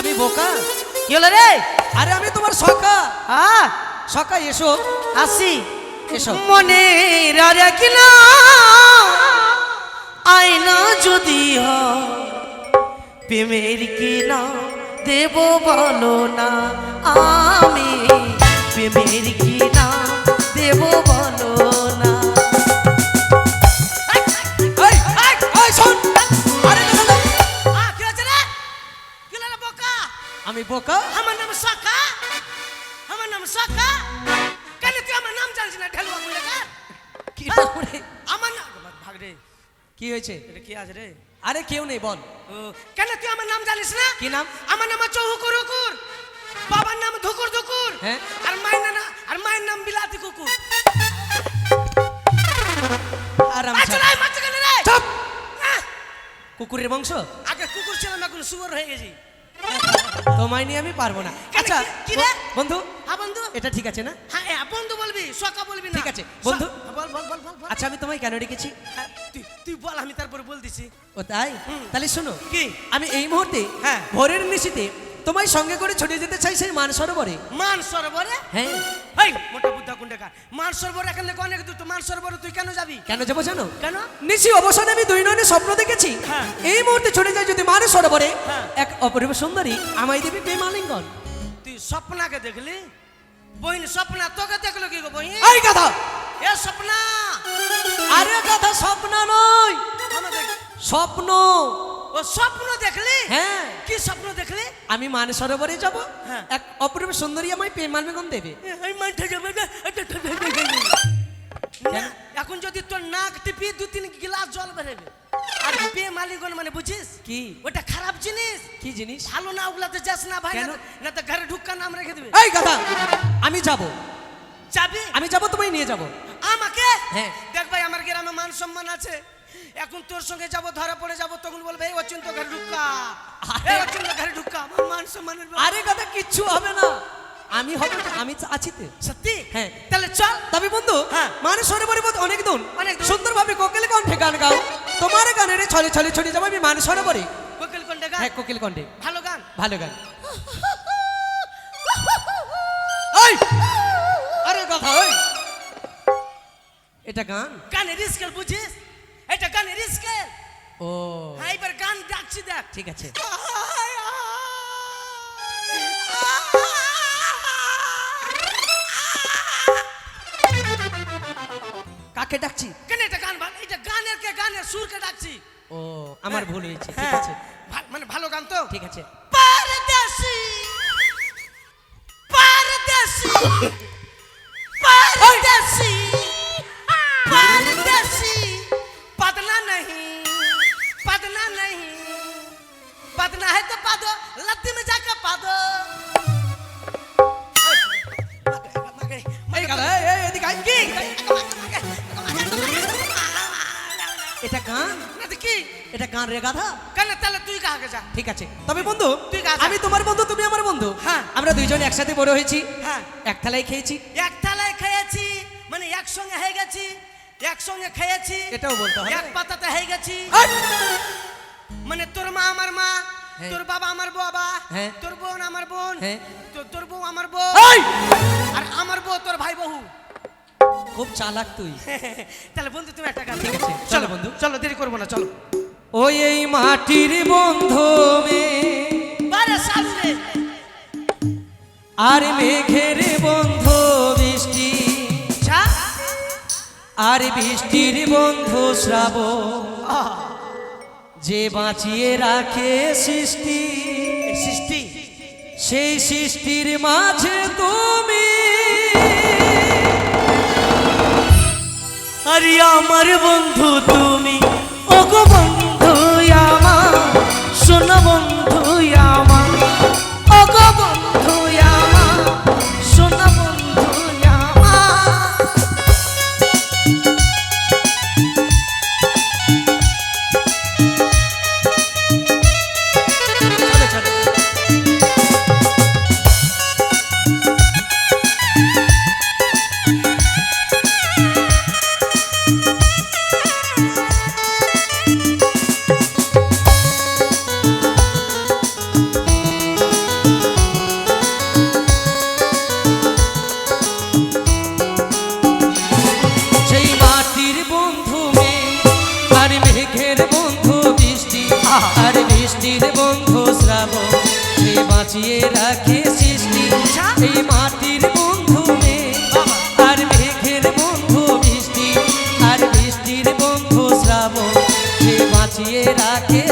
আমি বোকা? কি হলো রে? আরে আমি তোমার সকা হ্যাঁ সকা এসো। আসি। এসো। মনে রাখি না আয়না যদি হেমের প্রেমের কি না দেব বলো না আমি প্রেমের কি আমি বোকা? আমার নাম সাকা। আমার নাম সাকা। কেন তুই আমার নাম জানিস না ঢেলুয়া গুলেকার কি রে? আমার নাম ভাগ রে কি হয়েছে? এটা কি আছে রে? আরে কেউ নেই বল। কেন তুই আমার নাম জানিস না? কি নাম? আমার নাম হচ্ছে হুকুর বাবার নাম ধুকুর ধুকুর। হ্যাঁ? আর মায়ের নাম আর মায়ের নাম বিলাতি কুকুর। আরাম আচ্ছা রে মারছে কেন রে? চুপ কুকুরের বংশ আগে কুকুর ছিলাম এখন সুয়ার হয়ে গেছি। তোমায় নিয়ে আমি পারব না। আচ্ছা কি- না রে? বন্ধু? হ্যাঁ বন্ধু? এটা ঠিক আছে না? হ্যাঁ হ্যাঁ, বন্ধু বলবি সকা বলবি না। ঠিক আছে, বন্ধু। বল বল বল বল আচ্ছা আমি তোমায় কেন ডেকেছি? হ্যাঁ, তুই তুই বল আমি তারপর বল দিছি ও তাই? তাহলে শোনো কি? আমি এই মুহূর্তে হ্যাঁ। ভোরের নিশিতে তোমায় সঙ্গে করে ছুটে যেতে চাই সেই মান সরোবরে। মান সরোবরে? হ্যাঁ। এই মোটা বুদ্ধা কুন্ডেকার মান সরোবর এখান থেকে অনেক দূর তো মান সরোবরে তুই কেন যাবি? কেন যাব জানো? কেন? নিশি অবসানে আমি দুই নয়নে স্বপ্ন দেখেছি। হ্যাঁ। এই মুহূর্তে ছুটে যাই যদি মান সরোবরে হ্যাঁ। এক অপরিব সুন্দরী আমায় দেবী প্রেম আলিঙ্গন তুই স্বপ্নাকে দেখলি? বহিন স্বপ্না তোকে দেখল কি গো বহিন এই কথা এ স্বপ্না! আরে কথা স্বপ্ন নয়। স্বপ্ন ও স্বপ্ন দেখলি? হ্যাঁ। কি স্বপ্ন দেখলি? আমি মান সরোবরে যাব। হ্যাঁ। এক অপরিব সুন্দরী আমায় প্রেম আলিঙ্গন দেবে? গেলি। এখন যদি তোর নাক টিপি দু তিন গিলাস জল বেরোবে। আর বে মালিগন মানে বুঝিস? কি? ওটা খারাপ জিনিস। কি জিনিস? ভালো না ওগুলাতে যাস না ভাই? না তো- ঘরে ঢুক্কা নাম রেখে দিবে। এই কথা আমি যাব। যাবি? আমি যাব তোমায় নিয়ে যাব। আমাকে? হ্যাঁ। দেখ ভাই আমার গ্রামে মান সম্মান আছে। এখন তোর সঙ্গে যাব ধরা পড়ে যাব তখন বলবে এই অচিন্ত ঘরে ঢুকা। এই অচিন্ত ঘরে আমার মান সম্মানের আরে কথা কিচ্ছু হবে না। আমি হবে আমি তো আছি তো। সত্যি? হ্যাঁ। তাহলে চল। তবে বন্ধু হ্যাঁ। মানে সরোবরে মধ্যে অনেক দূর। অনেক দূর। সুন্দরভাবে কোকিল কণ্ঠে গান গাও। তোমার গানের ছলে ছলে ছড়ে যাব আমি মানে সরে সরোবরে কোকিল কোনটা গান? হ্যাঁ কোকিল কণ্ঠে। ভালো গান? ভালো গান। আরে কথা ওই এটা গান? গানের স্কেল বুঝিস? এটা গানের স্কেল। ও। হ্যাঁ এবার গান ডাকছি দেখ। ঠিক আছে। কাকে ডাকছি? কেন এটা গান ভালো? এটা গানের কে? গানের সুরকে ডাকছি। ও আমার ভুল হয়েছে। ঠিক হ্যাঁ, আছে। মানে ভালো গান তো? ঠিক আছে। পারদেশি পারদেশি পারদেশি গান? কি? এটা গান রে গাধা। কেন তাহলে তুই কাকে যা? ঠিক আছে। তবে বন্ধু তুই আমি তোমার বন্ধু তুমি আমার বন্ধু। হ্যাঁ। আমরা দুইজন একসাথে বড় হয়েছি। হ্যাঁ। এক থালায় খেয়েছি। এক থালায় খেয়েছি মানে একসঙ্গে হয়ে গেছি একসঙ্গে খেয়েছি এটাও বলতে হবে। এক পাতাতে হয়ে গেছি। মানে তোর মা আমার মা হ্যাঁ। তোর বাবা আমার বাবা হ্যাঁ। তোর বোন আমার বোন হ্যাঁ। তোর বউ আমার বউ। আর আমার বউ তোর ভাই বহু খুব চালাক তুই। তাহলে বন্ধু তুমি একটা গান ঠিক আছে, চলো বন্ধু। চলো দেরি করব না চলো। ওই এই মাটির বন্ধু আর মেঘের বন্ধু বৃষ্টি। আর বৃষ্টির বন্ধু শ্রাব যে বাঁচিয়ে রাখে সৃষ্টি সৃষ্টি। সেই সৃষ্টির মাঝে তুমি। আরে আমার বন্ধু তুমি ওগো বন্ধু আমার শোনো বন্ধু বাঁচিয়ে রাখে।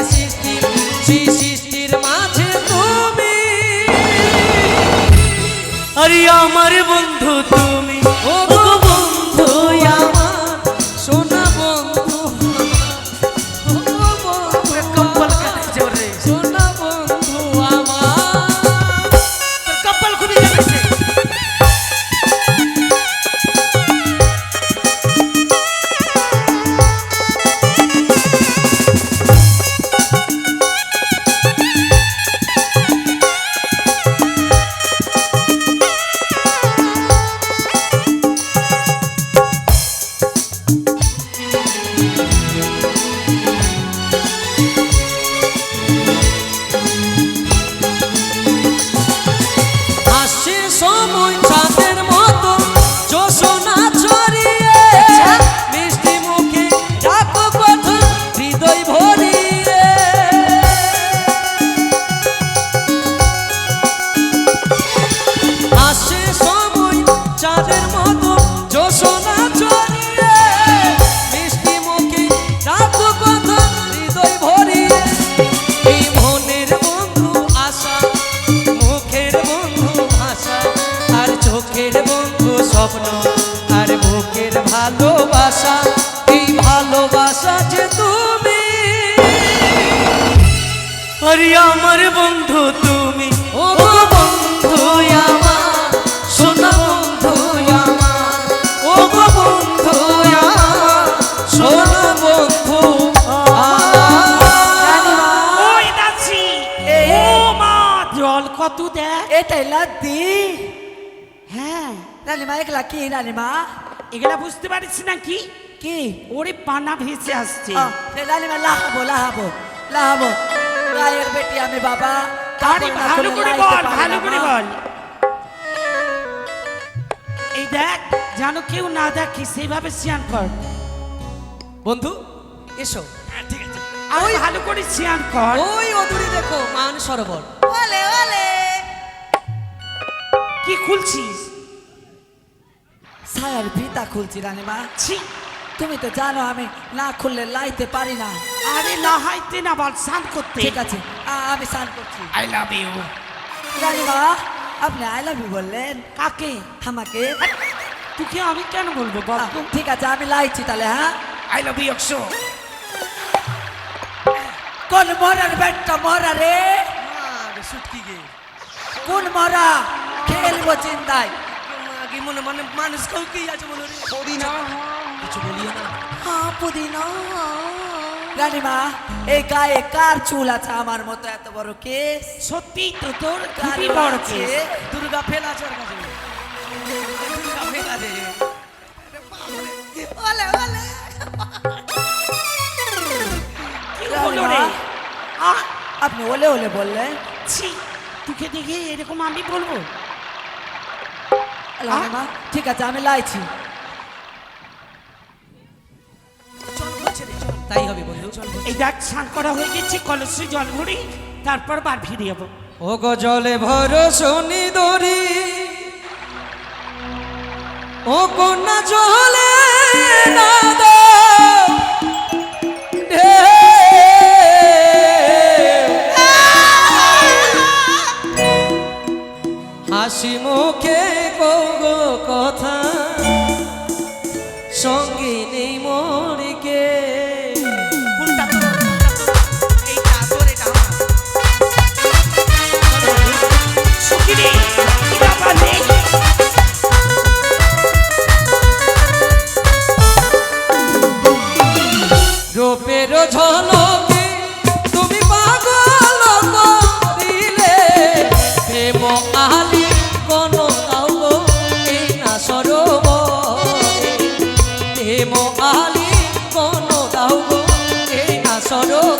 দেখ এটাই লাদ্দি হ্যাঁ রানিমা একলা কি রানিমা এগুলা বুঝতে পারিস না কি কি ওরে পানা ভেসে আসছে লাহাবো লাহাবো লাহাবো গায়ের বেটি আমি বাবা আরে ভালো করে বল ভালো করে বল এই দেখ যেন কেউ না দেখে সেইভাবে সিয়ান কর বন্ধু এসো আর ভালো করে সিয়ান কর ওই অদূরে দেখো মান সরোবর ওলে ওলে কি খুলছিস? সায়ার ফিতা খুলছি রানিমা ছি তুমি তো জানো আমি না খুললে লাইতে পারি না। আরে না হাইতে না বল স্নান করতে। ঠিক আছে আ- আমি স্নান করছি। আই লাভ ইউ রানিমা আপনি আই লাভ ইউ বললেন। কাকে? আমাকে। তোকে আমি কেন বলব বল আহ, ঠিক আছে আমি লাইছি তাহলে হ্যাঁ? আই লাভ ইউ একশো কোন মরার বেটটা মরা রে সুটকি গে। কোন মরা? খেলব চিন্তায়। মনে মানে মানুষ কেউ কি আছে রে কিছু বলিও না। হ্যাঁ পুদিনা। রানিমা এই গায়ে কার চুল আছে আমার মতো এত বড় কেস? সত্যি তো তোর বড় কেস। দুর্গা ফেল আছে ওর কাছে। দুর্গা ফেল আছে। ওলে আপনি ওলে ওলে বললেন? ছি তোকে দেখে এরকম আমি বলব? ঠিক আছে আমি লাইছি। তাই হবে বন্ধু এই দেখ স্নান করা হয়ে গেছে কলসে জল ভরি তারপর বার ফিরে যাব ও গো জলে ভর শনি দরি ও কন্যা জলে না হাসি মুখে sorrow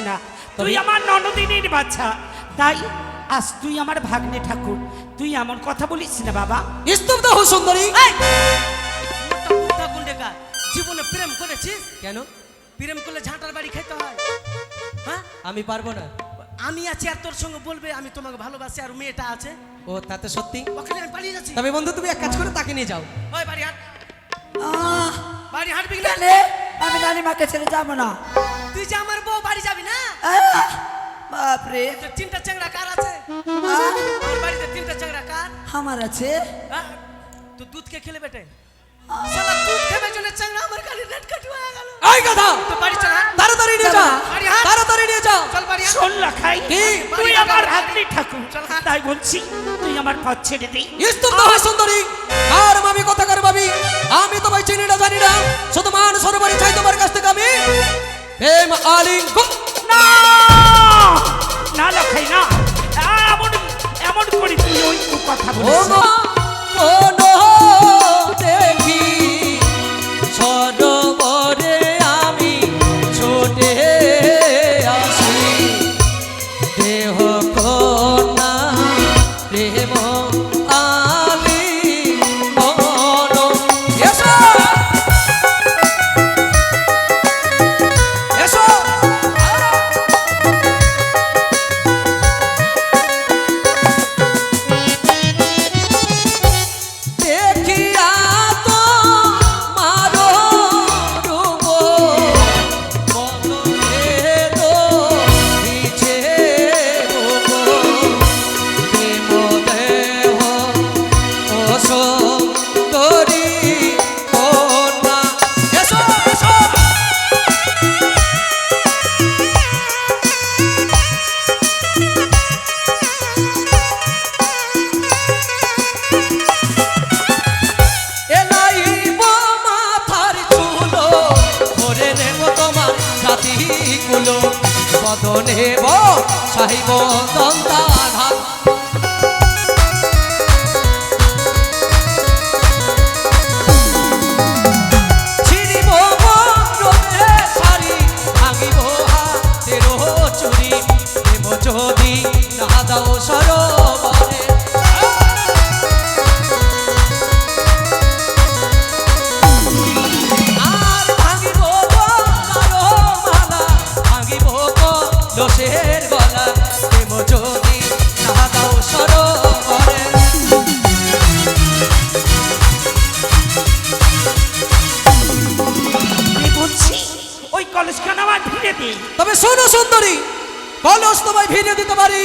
না। তুই আমার ননদিনের বাচ্চা। তাই আজ তুই আমার ভাগ্নে ঠাকুর। তুই এমন কথা বলিস না বাবা। স্তব্ধ হো সুন্দরী। জীবনে প্রেম করেছিস? কেন? প্রেম করলে ঝাঁটার বাড়ি খেতে হয়। হ্যাঁ? আমি পারব না। আমি আছি আর তোর সঙ্গে বলবে আমি তোমাকে ভালোবাসি আর মেয়েটা আছে। ও তাতে সত্যি? ওখানে আমি পালিয়ে যাচ্ছি। তবে বন্ধু তুমি এক কাজ করে তাকে নিয়ে যাও। ওই বাড়ি হাট। আহ, বাড়ি হাঁটবি না কেনে? আমি রানীমাকে ছেড়ে যাব না। তুই যে আমার বউ বাড়ি যাবি না? বাপরে। তোর তিনটা চ্যাংড়া কার আছে? আমার বাড়িতে তিনটা চ্যাংড়া কার? আমার আছে। হ্যাঁ? তো দুধ কে খেলে বেটে? শালা দুধ খেবে জন্য চ্যাংড়া আমার গাড়ি রেড কাট হয়ে গেল। এই কথা! তো বাড়ি চল হাট। তাড়াতাড়ি নিয়ে তাড়াতাড়ি চল বাড়ি হাট। শোন লাখাই কি? তুই আমার ভাগ্নে ঠাকুর। তাই বলছি তুই আমার পথ ছেড়ে দে। স্তব্ধ হো সুন্দরী। আর মামি কথা করে ভাবি আমি তোমায় চিনি না জানি না। শুধু মান সরোবরে চাই তোমার কাছ থেকে আমি। প্রেম আলিঙ্গন না! না লাখাই না। এমন এমন করে তুই ওই কথা বলিস ও দেখি। তবে শোনো সুন্দরী কলস তোমায় ভিড়ে দিতে পারি।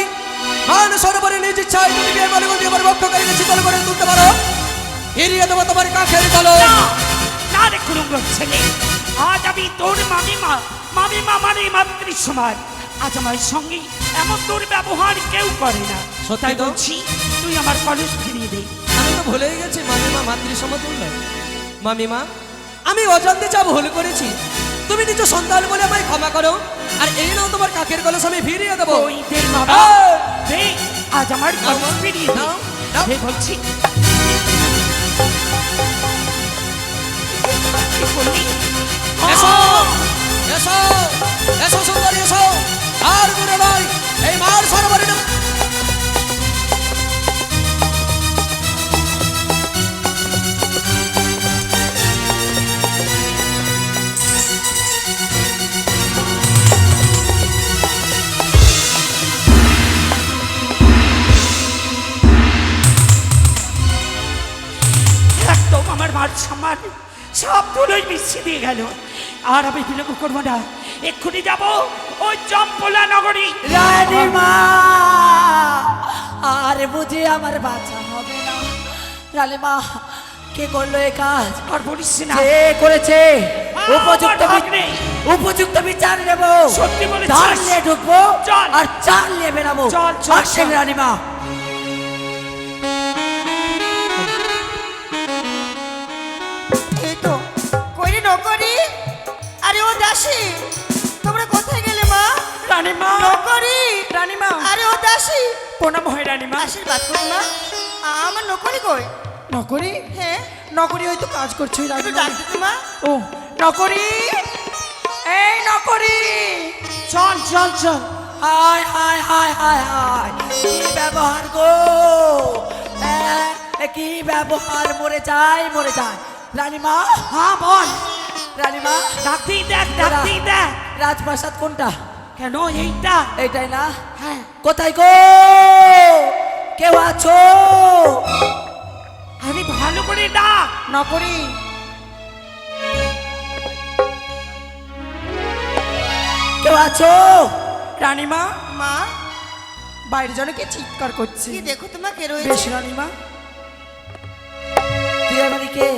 মান সরোবরে নিজ ইচ্ছায় যদি বিয়ে মনে করতে আমার বক্ষকারীকে শীতল করে তুলতে পারো ফিরিয়ে দেবো তোমার কাঠের কলস। না রে কুরুঙ্গ ছেলে আজ আমি তোর মামিমা মামিমা মানে মাতৃ সমান আজ আমার সঙ্গে এমন দুর্ব্যবহার কেউ করে না। সত্যি বলছি তুই আমার কলেজ ফিরিয়ে দে। আমি তো ভুলেই গেছি মামিমা মাতৃ সমতুল্য মামিমা আমি অজান্তে যা ভুল করেছি তুমি নিজ সন্তান বলে আমায় ক্ষমা করো আর এই নাও তোমার কাকের কলেজ আমি ফিরিয়ে দেবো। আজ আমার কলস ফিরিয়ে দাও বলছি গেল। আর আমি বিলম্ব করব না। এক্ষুনি যাব ওই চম্পলা নগরী। রানী মা আর বুঝে আমার বাঁচা হবে না। রানী মা কে করল এ কাজ? আর বলিস না। কে করেছে? উপযুক্ত উপযুক্ত বিচার নেব। সত্যি বলে চাল নিয়ে ঢুকবো আর চাল নিয়ে বেরাবো চল চল। রানীমা। করি। রানীমা। আরে ও দাসী। প্রণাম হয় রানীমা। আশীর্বাদ করুন মা। আমার নকরি কই? নকরি? হ্যাঁ। নকরি হয়তো কাজ করছে রানীমা। মা। ও নকরি? এই নকরি। চল চল চল। হায় হায় হায় হায় হায়। কি ব্যবহার গো? হ্যাঁ, কি ব্যবহার? মরে যায় মরে যায়। রানীমা হ্যাঁ বল। রানীমা ডাকতেই দেখ ডাকতেই দেখ। রাজপ্রাসাদ কোনটা? কেন হ্যাঁ। এইটা? এইটাই না? হ্যাঁ। কোথায় গো? কেউ আছো? আমি ভালো করে না নকরি কেউ আছো? রানীমা। মা। বাইরে জনে কে চিৎকার করছে। দেখো তোমার কে রয়েছে? বেশ রানীমা। তুই বাড়ি কে?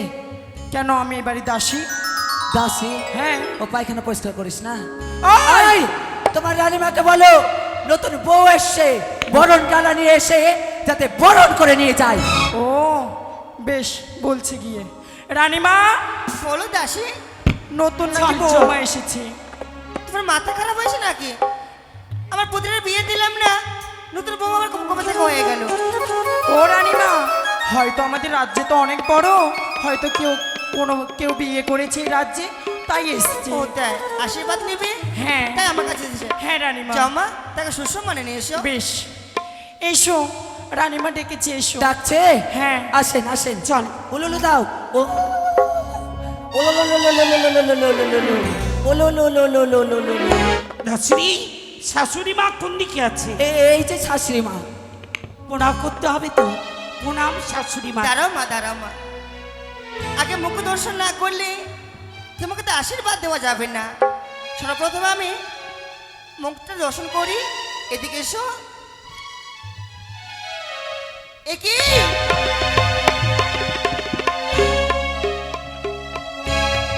কেন আমি এই বাড়িতে আসি দাসি? হ্যাঁ। ও পায়খানা পরিষ্কার করিস না। ওই তোমার রানিমাকে বলো নতুন বউ এসছে বরণ ডালা নিয়ে এসে যাতে বরণ করে নিয়ে যায়। ও বেশ বলছে গিয়ে। রানীমা বলো দাসী। নতুন এসেছি বৌমা তোমার মাথা খারাপ হয়েছে নাকি? আমার পুত্রের বিয়ে দিলাম না নতুন বউ আমার কমকমে থেকে হয়ে গেল। ও রানিমা হয়তো আমাদের রাজ্যে তো অনেক বড় হয়তো কেউ কোনো কেউ বিয়ে করেছে রাজ্যে তাই এসছি। ও তাই? আশীর্বাদ নিবি? হ্যাঁ। তাই আমার কাছে এসেছে। হ্যাঁ রানীমা। জামা তাকে সুসম্মানে নিয়ে এসো। বেশ। এসো রানীমা ডেকেছে এসো। ডাকছে? হ্যাঁ। আসেন আসেন। চল। ওলো দাও। ও। শাশুড়ি মা কোন দিকে আছে এই যে শাশুড়ি মা প্রণাম করতে হবে তো প্রণাম শাশুড়ি মা দাঁড়াও মা দাঁড়াও মা আগে মুখ দর্শন না করলে তোমাকে তো আশীর্বাদ দেওয়া যাবে না। সর্বপ্রথম আমি মুখটা দর্শন করি এদিকে এসো। একি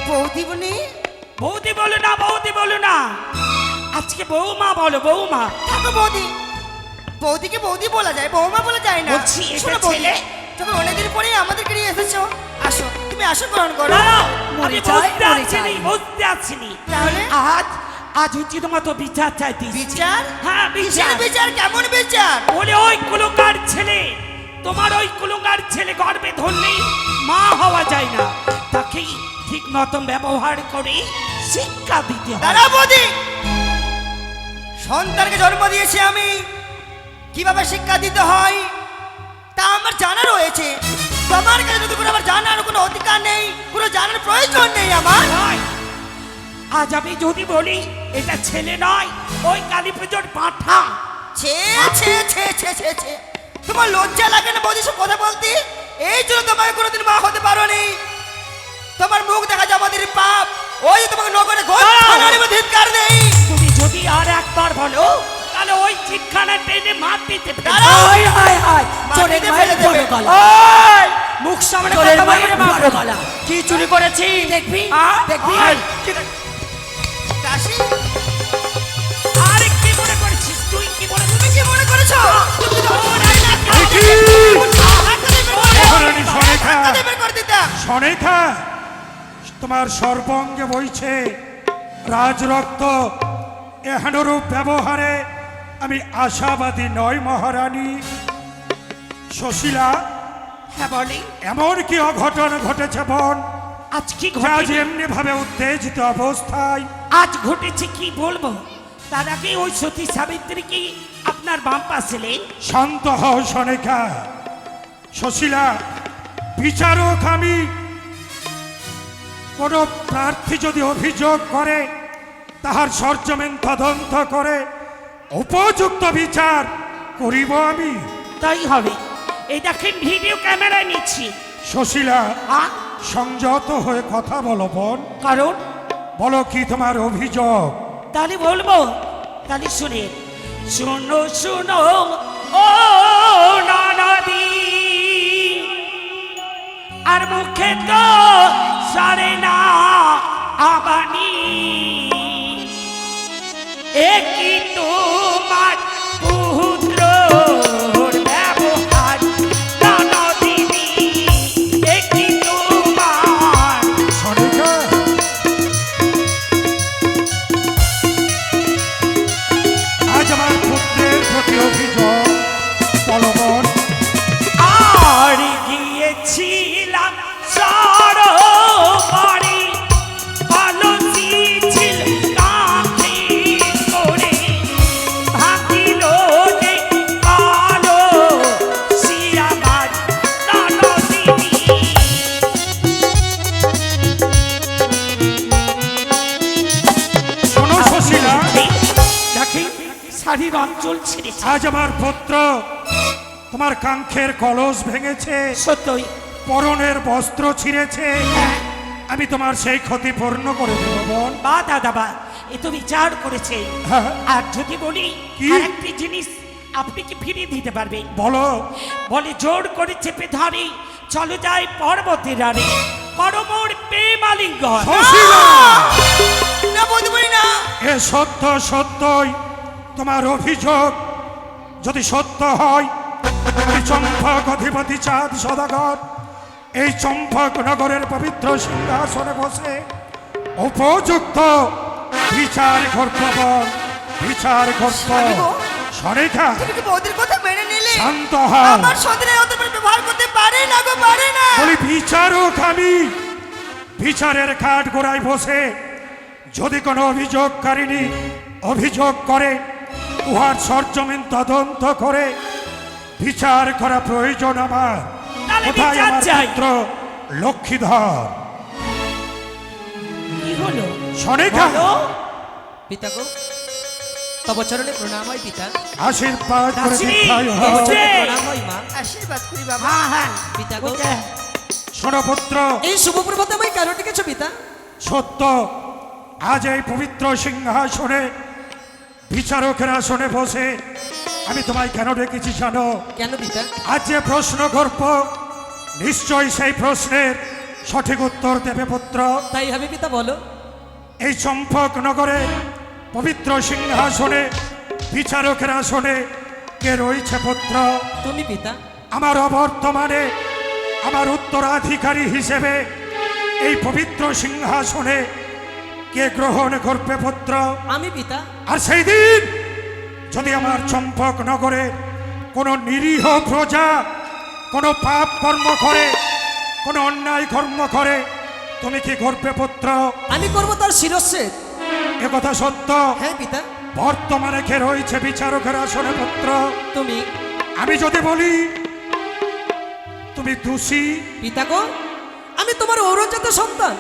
বৌদিবনি বৌদি বলো? না বৌদি বলো না। আজকে বৌমা বলো বৌমা। থাকো বৌদি। বৌদিকে বৌদি বলা যায় বৌমা বলা যায় না। বলছি, শোনো বৌদি। যখন অনেকদিন পরে আমাদেরকে নিয়ে এসেছ। আসো। তুমি আসো গ্রহণ করো মরে যাই, মরে যাই। বুঝতে আসিনি। তাহলে? আজ আজ হচ্ছে তোমার তো বিচার চাইতে বিচার? হ্যাঁ বিচার। বিচার? কেমন বিচার? বলে ওই কুলুঙ্গার ছেলে তোমার ওই কুলুঙ্গার ছেলে গর্বে ধরলেই মা হওয়া যায় না। তাকেই ঠিক মতন ব্যবহার করে শিক্ষা দিতে বৌদি। সন্তানকে জন্ম দিয়েছি আমি। কীভাবে শিক্ষা দিতে হয়? তা আমার জানা রয়েছে। তোমার কাছে যদি কোনো আমার জানার কোনো অধিকার নেই কোনো জানার প্রয়োজন নেই আমার। আজ আমি যদি বলি এটা ছেলে নয় ওই কালী পুজোর পাঠা। ছে ছে ছে ছে ছে ছে। তোমার লজ্জা লাগে না বৌদি সব কথা বলতে? এই জন্য তোমাকে কোনোদিন মা হতে পারো নি তোমার মুখ দেখা যাবে আমাদের পাপ। ওই তোমাকে নগরে গোথানার ধিৎকার দেই। তুমি যদি আর একবার বলো তাহলে ওই চিৎখানা টেনে মার দিতে ফেলব। হায় হায় হায়। চোরের মায়ের বড় গলা। মুখ সামনে চোরের মায়ের বড় গলা। কি চুরি করেছি? দেখবি? দেখবি? কি- কাশি আরে কি মনে করছিস তুই? কি মনে তুমি কি মনে করেছ? সনেখা তোমার সর্বঙ্গে বইছে রাজরক্ত এহানুরূপ ব্যবহারে আমি আশাবাদী নয় মহারানী। সুশীলা হ্যাঁ বলি এমন কি অঘটন ঘটেছে বোন আজ কি যা ঘটেছে? ভাবে উত্তেজিত অবস্থায়। আজ ঘটেছে কি বলব? তার আগে ওই সতী সাবিত্রী কি আপনার বাম পাশে শান্ত হও সনেকা। সুশীলা বিচারক আমি। কোন প্রার্থী যদি অভিযোগ করে তাহার সরজমিন তদন্ত করে উপযুক্ত বিচার করিব আমি। তাই হবে। এই দেখেন ভিডিও ক্যামেরায় নিচ্ছি। সুশীলা সংযত হয়ে কথা বলো বোন। কারণ? বলো কি তোমার অভিযোগ? তাহলে বলব। তাহলে শুনে। শুনো শুনো ও নানাদি। আর মুখে তো সারে না আবানি। একই তোমার পুত্র অঞ্চল ছেড়েছে আজ আমার পুত্র তোমার কাঙ্ক্ষের কলস ভেঙেছে সত্যই। পরনের বস্ত্র ছিঁড়েছে। আমি তোমার সেই ক্ষতি পূর্ণ করে দেব বোন। বা দাদা বা এ তো বিচার করেছে। হ্যাঁ। আর যদি বলি কি? আর একটি জিনিস আপনি কি ফিরিয়ে দিতে পারবেন বলো। বলে জোর করে চেপে ধরে চলো যাই পর্বতের রানে করমোর প্রেমালিঙ্গন। সুশীলা না বলতে না। এ সত্য সত্যই। তোমার অভিযোগ। যদি সত্য হয় চম্পক অধিপতি চাঁদ সদাগর এই চম্পক নগরের পবিত্র সিংহাসনে বসে উপযুক্ত বিচার কর্তব্য বিচার কর্তব্য সরেখা শান্ত বলি বিচারক আমি। বিচারের কাঠ গোড়ায় বসে যদি কোনো অভিযোগকারিনী অভিযোগ করে উহার সরজমিন তদন্ত করে বিচার করা প্রয়োজন আমার। কোথায় আমার। পুত্র লক্ষ্মীধর? কি হলো? সনেখা পিতা গো তব চরণে প্রণাম হয় পিতা। আশীর্বাদ করে হও। প্রণাম হয় মা। আশীর্বাদ করি বাবা। হ্যাঁ হ্যাঁ। পিতা গো। শোনো পুত্র এই শুভ প্রভাতে আমায় কেন ডেকেছো পিতা? সত্য! আজ এই পবিত্র সিংহাসনে বিচারকের আসনে বসে আমি তোমায় কেন ডেকেছি জানো? কেন পিতা? আজ যে প্রশ্ন করব নিশ্চয়ই সেই প্রশ্নের সঠিক উত্তর দেবে পুত্র। তাই হবে পিতা বলো। এই চম্পক নগরে পবিত্র সিংহাসনে বিচারকের আসনে কে রয়েছে পুত্র? তুমি পিতা? আমার অবর্তমানে আমার উত্তরাধিকারী হিসেবে এই পবিত্র সিংহাসনে কে গ্রহণ করবে পুত্র? আমি পিতা। আর সেই দিন যদি আমার চম্পক নগরে কোনো নিরীহ প্রজা কোনো পাপ কর্ম করে কোনো অন্যায় কর্ম করে তুমি কি করবে পুত্র? আমি করব তার শিরচ্ছেদ কথা সত্য? হ্যাঁ পিতা। বর্তমানে কে রয়েছে বিচারকের আসনে পুত্র? তুমি। আমি যদি বলি তুমি দোষী। পিতা গো আমি তোমার ঔরজাত সন্তান।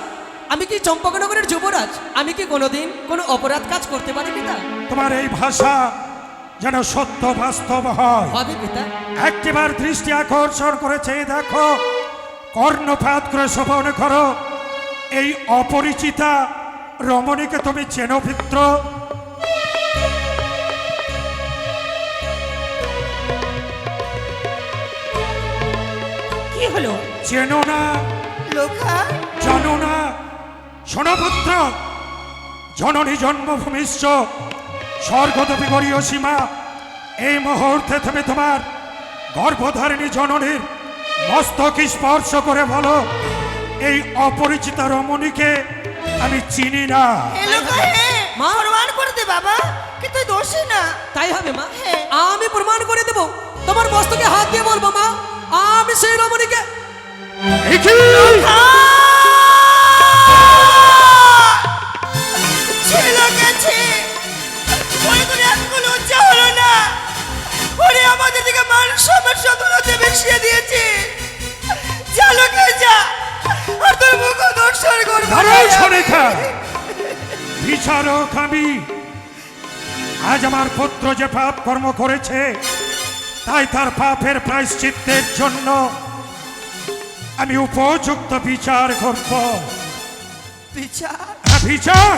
আমি কি চম্পকনগরের যুবরাজ? আমি কি কোনোদিন কোনো অপরাধ কাজ করতে পারি পিতা? তোমার এই ভাষা যেন সত্য বাস্তব হয়। হবে পিতা। একটিবার দৃষ্টি আকর্ষণ করেছে দেখো কর্ণপাত করে শোভন করো। এই অপরিচিতা রমণীকে তুমি চেনো পিত্র? কি হলো? চেনো না। লোখা? জানো না। শোনো পুত্র জননী জন্মভূমিশ্চ স্বর্গদপি গরীয় সীমা। এই মুহূর্তে তুমি তোমার গর্ভধারিণী জননীর মস্তক স্পর্শ করে বলো এই অপরিচিত রমণীকে আমি চিনি না। মা। প্রমাণ করে দে বাবা কি তুই দোষী না। তাই হবে মা। আমি প্রমাণ করে দেব তোমার মস্তকে হাত দিয়ে বলব মা আমি সেই রমণীকে মিশিয়ে দিয়েছে। যা লোকে যা। আর তোর মুখ দর্শন করব। দাঁড়াও সরেখা বিচারক আমি। আজ আমার পুত্র যে পাপ কর্ম করেছে তাই তার পাপের প্রায়শ্চিত্তের জন্য আমি উপযুক্ত বিচার করব। বিচার? হ্যাঁ, বিচার!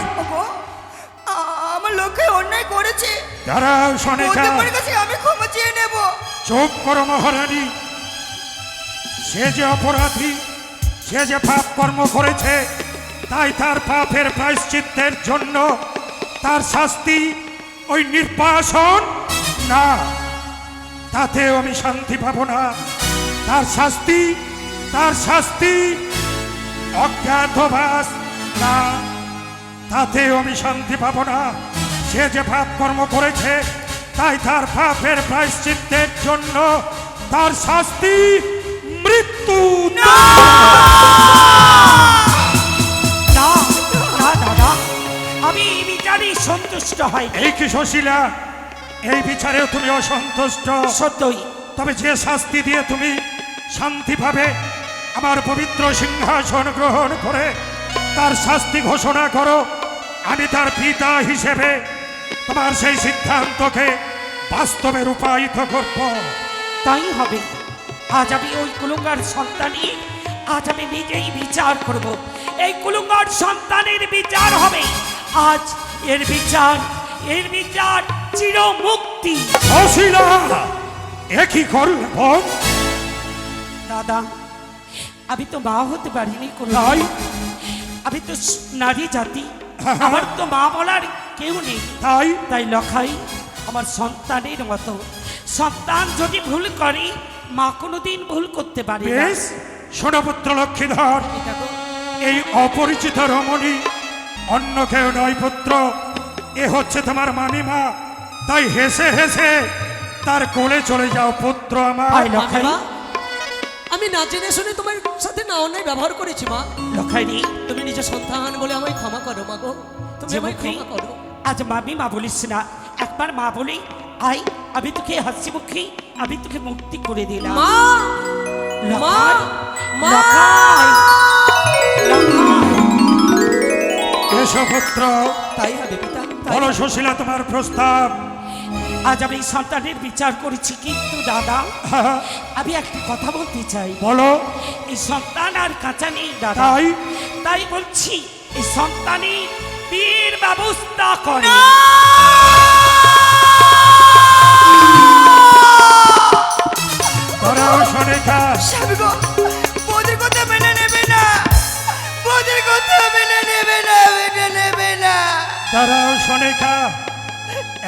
আমার লোকে অন্যায় করেছে। দাঁড়াও সনেকা আমি ক্ষমা চেয়ে নেব। চুপ করো মহারানী। সে যে অপরাধী, সে যে পাপ কর্ম করেছে, তাই তার পাপের প্রায়শ্চিত্তের জন্য তার শাস্তি ওই নির্বাসন না। তাতেও আমি শান্তি পাবো না। তার শাস্তি তার শাস্তি অজ্ঞাতবাস না। তাতেও আমি শান্তি পাবো না। সে যে পাপ কর্ম করেছে, তাই তার পাপের প্রায়শ্চিত্তের জন্য তার শাস্তি মৃত্যু না! না! দাদা আমি এই বিচারে সন্তুষ্ট হই। এই কি সুশীলা এই বিচারেও তুমি অসন্তুষ্ট? সত্যই। তবে যে শাস্তি দিয়ে তুমি শান্তি পাবে আমার পবিত্র সিংহাসন গ্রহণ করে তার শাস্তি ঘোষণা করো আমি তার পিতা হিসেবে তোমার সেই সিদ্ধান্তকে বাস্তবে রূপায়িত করব। তাই হবে। আজ আমি ওই কুলুঙ্গার সন্তানই। আজ আমি নিজেই বিচার করব। এই কুলুঙ্গার সন্তানের বিচার হবে। আজ এর বিচার এর বিচার চির মুক্তি অশিলা একই করলে দাদা আমি তো মা হতে পারিনি কোনো আমি তো নারী জাতি। আমার তো মা বলার কেউ নেই। তাই? তাই লখাই আমার সন্তানের মতো। সন্তান যদি ভুল করে মা কোনোদিন ভুল করতে পারে না। বেশ সোনপুত্র লক্ষ্মীধর এই অপরিচিত রমণী অন্য কেউ নয় পুত্র এ হচ্ছে তোমার মামিমা। তাই হেসে হেসে তার কোলে চলে যাও পুত্র আমার। আয় লখাই মা, আমি না জেনে শুনে তোমার সাথে না অন্যায় ব্যবহার করেছি মা। লখাই রে তুমি নিজের সন্তান বলে আমায় ক্ষমা করো মা গো। তুমি যে আমায় মুখে ক্ষমা করো। আজ মামি মা বলিস না একবার মা বলি আই আমি তোকে হাসি মুখে আমি তোকে মুক্তি করে দিলাম। মা মা মা। লখাই লখাই এসো পুত্র তাই হবে পিতা বলো সুশীলা তোমার প্রস্তাব। আজ আমি সন্তানের বিচার করেছি কিন্তু দাদা আমি একটা কথা বলতে চাই। বলো। এই সন্তান আর কাঁচা নেই দাদা। তাই? তাই বলছি এই সন্তানের বীর ব্যবস্থা করে।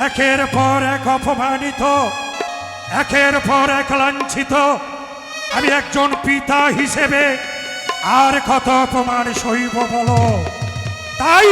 একের পর এক অপমানিত একের পর এক লাঞ্ছিত। আমি একজন পিতা হিসেবে আর কত অপমান সইব বলো? তাই